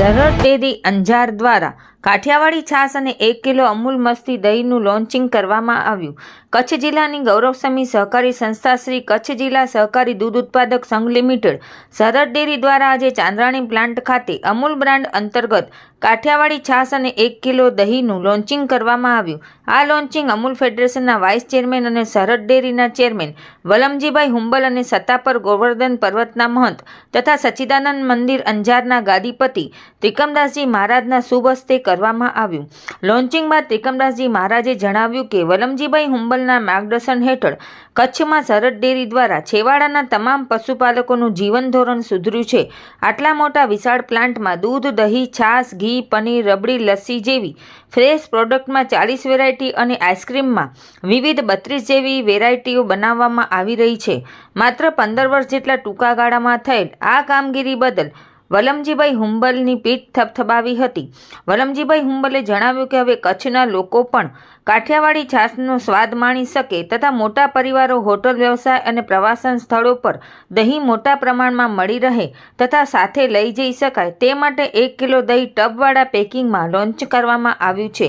સરળ ડેરી અંજાર દ્વારા કાઠિયાવાડી છાશ અને એક કિલો અમૂલ મસ્તી દહીંનું લોન્ચિંગ કરવામાં આવ્યું. કચ્છ જિલ્લાની ગૌરવસમી સહકારી સંસ્થા શ્રી કચ્છ જિલ્લા સહકારી દૂધ ઉત્પાદક સંઘ લિમિટેડ, સરહદ ડેરી દ્વારા આજે ચાંદ્રાણી પ્લાન્ટ ખાતે અમૂલ બ્રાન્ડ અંતર્ગત કાઠિયાવાડી છાશ અને એક કિલો દહીંનું લોન્ચિંગ કરવામાં આવ્યું. આ લોન્ચિંગ અમૂલ ફેડરેશનના વાઇસ ચેરમેન અને સરહદ ડેરીના ચેરમેન વલમજીભાઈ હુંબલ અને સત્તાપર ગોવર્ધન પર્વતના મહંત તથા સચ્ચિદાનંદ મંદિર અંજારના ગાદીપતિ ત્રિકમદાસજી મહારાજના શુભ હસ્તે કરવામાં આવ્યું. લોન્ચિંગ બાદ ત્રિકમદાસજી મહારાજે જણાવ્યું કે, વલમજીભાઈ હુંબલના માર્ગદર્શન હેઠળ કચ્છમાં સરહદ ડેરી દ્વારા છેવાડાના તમામ પશુપાલકોનું જીવન ધોરણ સુધર્યું છે. આટલા મોટા વિશાળ પ્લાન્ટમાં દૂધ, દહીં, છાશ, ઘી, પનીર, રબડી, લસ્સી જેવી ફ્રેશ પ્રોડક્ટમાં ચાલીસ વેરાયટી અને આઈસ્ક્રીમમાં વિવિધ બત્રીસ જેવી વેરાયટીઓ બનાવવામાં આવી રહી છે. માત્ર પંદર વર્ષ જેટલા ટૂંકા ગાળામાં થયેલ આ કામગીરી બદલ વલમજીભાઈ હુંબલની પીઠ થપથપાવી હતી. વલમજીભાઈ હુંબલે જણાવ્યું કે હવે કચ્છના લોકો પણ કાઠિયાવાડી છાશનો સ્વાદ માણી શકે તથા મોટા પરિવારો હોટલ વ્યવસાય અને પ્રવાસન સ્થળો પર દહીં મોટા પ્રમાણમાં મળી રહે તથા સાથે લઈ જઈ શકાય તે માટે એક કિલો દહીં ટબવાળા પેકિંગમાં લોન્ચ કરવામાં આવ્યું છે.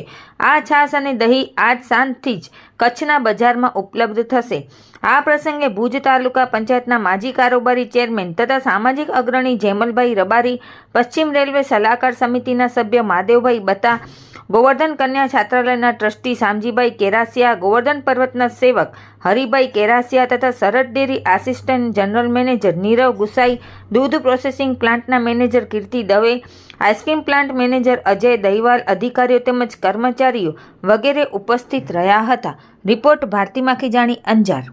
આ છાશ અને દહીં આજ સાંજથી જ કચ્છના બજારમાં ઉપલબ્ધ થશે. આ પ્રસંગે ભુજ તાલુકા પંચાયતના માજી કારોબારી ચેરમેન તથા સામાજિક અગ્રણી જેમલભાઈ રબારી, પશ્ચિમ રેલવે સલાહકાર સમિતિના સભ્ય માદેવભાઈ બતા ગોવર્ધન કન્યા છાત્રાલયના ટ્રસ્ટી શામજીભાઈ કેરાસિયા, ગોવર્ધન પર્વતના સેવક હરિભાઈ કેરાસિયા તથા Sarhad dairy assistant general manager Nirav Gusai, દૂધ પ્રોસેસિંગ પ્લાન્ટના manager Kirti Dave, ice cream plant manager Ajay Dahiwal, અધિકારીઓ તેમજ કર્મચારીઓ વગેરે ઉપસ્થિત રહ્યા હતા. રિપોર્ટ ભારતી માખીજાણી અંજાર.